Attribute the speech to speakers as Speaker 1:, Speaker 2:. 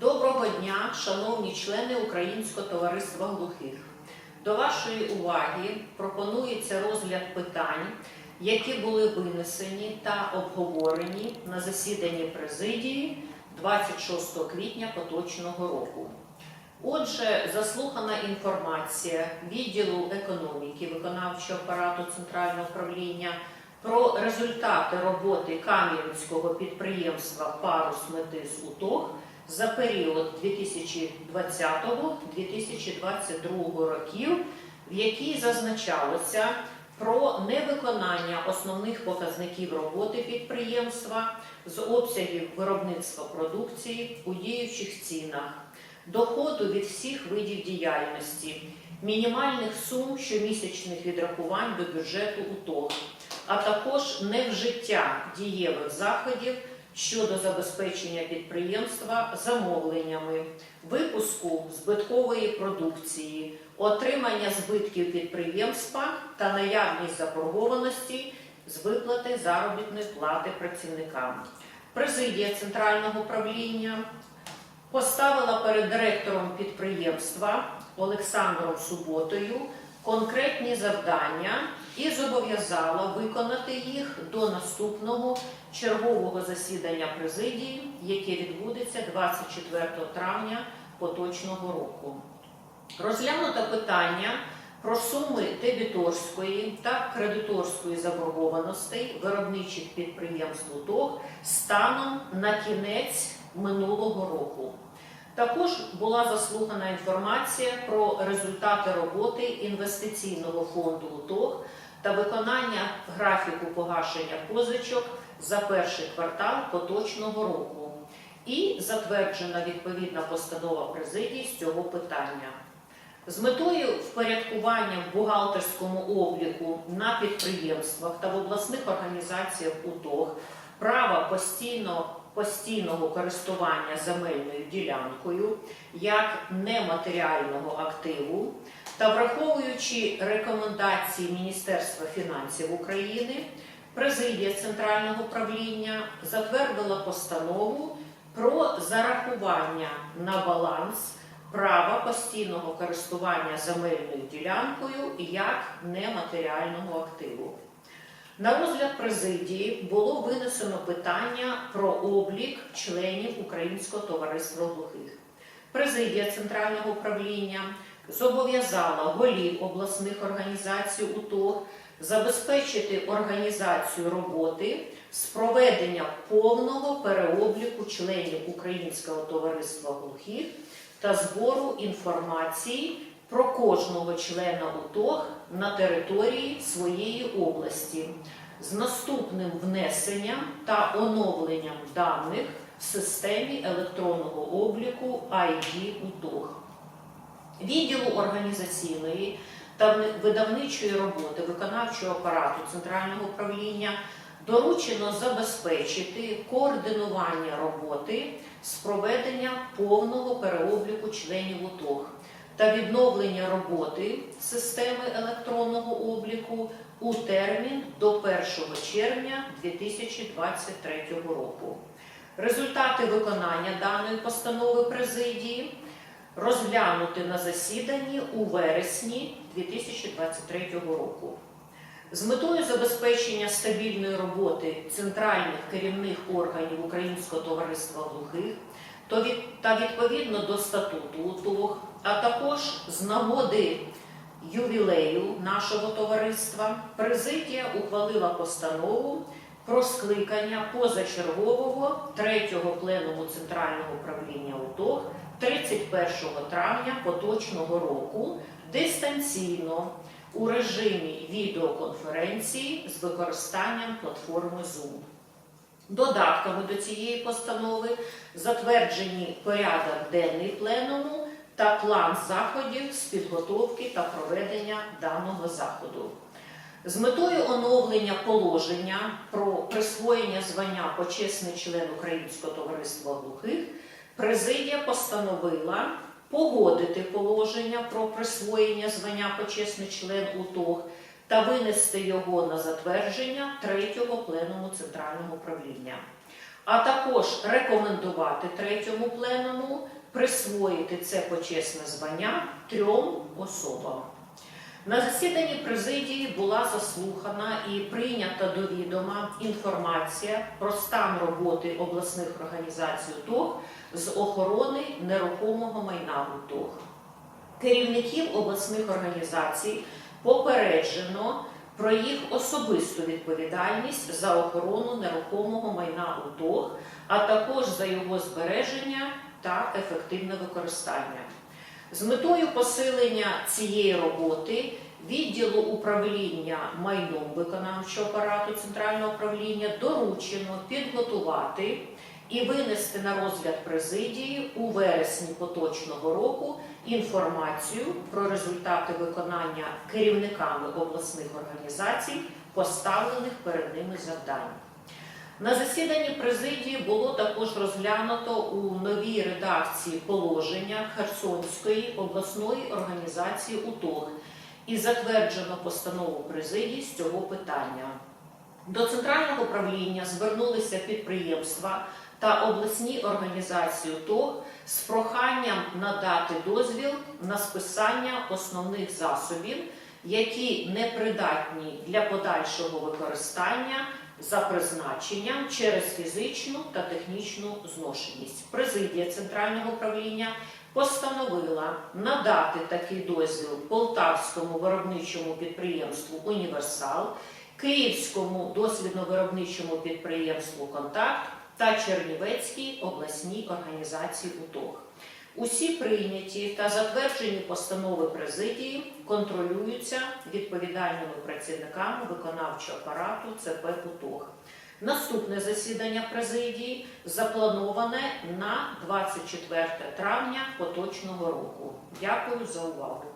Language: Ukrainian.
Speaker 1: Доброго дня, шановні члени Українського товариства глухих. До вашої уваги пропонується розгляд питань, які були винесені та обговорені на засіданні президії 26 квітня поточного року. Отже, заслухана інформація відділу економіки виконавчого апарату Центрального управління про результати роботи Кам'янського підприємства Парус Метис УТОГ за період 2020-2022 років, в якій зазначалося про невиконання основних показників роботи підприємства з обсягів виробництва продукції у діючих цінах, доходу від всіх видів діяльності, мінімальних сум щомісячних відрахувань до бюджету УТОГ, а також невжиття дієвих заходів щодо забезпечення підприємства замовленнями, випуску збиткової продукції, отримання збитків підприємства та наявність заборгованості з виплати заробітної плати працівникам. Президія центрального управління поставила перед директором підприємства Олександром Суботою конкретні завдання і зобов'язала виконати їх до наступного чергового засідання президії, яке відбудеться 24 травня поточного року. Розглянуто питання про суми дебіторської та кредиторської заборгованостей виробничих підприємств УТОГ станом на кінець минулого року. Також була заслухана інформація про результати роботи інвестиційного фонду УТОГ та виконання графіку погашення позичок за перший квартал поточного року. І затверджена відповідна постанова президії з цього питання. З метою впорядкування в бухгалтерському обліку на підприємствах та в обласних організаціях УТОГ права постійно, постійного користування земельною ділянкою як нематеріального активу та враховуючи рекомендації Міністерства фінансів України, президія Центрального управління затвердила постанову про зарахування на баланс права постійного користування земельною ділянкою як нематеріального активу. На розгляд президії було винесено питання про облік членів Українського товариства глухих. Президія Центрального управління зобов'язала голів обласних організацій УТОГ забезпечити організацію роботи з проведення повного переобліку членів Українського товариства глухих та збору інформації про кожного члена УТОГ на території своєї області з наступним внесенням та оновленням даних в системі електронного обліку ID УТОГ. Відділу організаційної та видавничої роботи виконавчого апарату Центрального управління доручено забезпечити координування роботи з проведення повного переобліку членів УТОГ та відновлення роботи системи електронного обліку у термін до 1 червня 2023 року. Результати виконання даної постанови президії розглянути на засіданні у вересні 2023 року. З метою забезпечення стабільної роботи центральних керівних органів Українського товариства глухих та відповідно до статуту УТОГ, а також з нагоди ювілею нашого товариства, президія ухвалила постанову про скликання позачергового третього пленуму Центрального управління УТОГ 31 травня поточного року дистанційно у режимі відеоконференції з використанням платформи Zoom. Додатками до цієї постанови затверджені порядок денний пленуму та план заходів з підготовки та проведення даного заходу. З метою оновлення положення про присвоєння звання почесний член Українського товариства глухих президія постановила погодити положення про присвоєння звання почесний член УТОГ та винести його на затвердження третього пленуму центрального управління. а також рекомендувати третьому пленуму присвоїти це почесне звання трьом особам. На засіданні президії була заслухана і прийнята до відома інформація про стан роботи обласних організацій УТОГ з охорони нерухомого майна УТОГ. Керівників обласних організацій попереджено про їх особисту відповідальність за охорону нерухомого майна УТОГ, а також за його збереження та ефективне використання. З метою посилення цієї роботи відділу управління майном виконавчого апарату центрального управління доручено підготувати і винести на розгляд президії у вересні поточного року інформацію про результати виконання керівниками обласних організацій поставлених перед ними завдань. На засіданні президії було також розглянуто у новій редакції положення Херсонської обласної організації УТОГ і затверджено постанову президії з цього питання. До центрального управління звернулися підприємства та обласні організації УТОГ з проханням надати дозвіл на списання основних засобів, які непридатні для подальшого використання за призначенням через фізичну та технічну зношеність. Президія центрального управління постановила надати такий дозвіл Полтавському виробничому підприємству Універсал, Київському дослідно-виробничому підприємству Контакт та Чернівецькій обласній організації УТОГ. Усі прийняті та затверджені постанови президії контролюються відповідальними працівниками виконавчого апарату ЦП УТОГ. Наступне засідання президії заплановане на 24 травня поточного року. Дякую за увагу.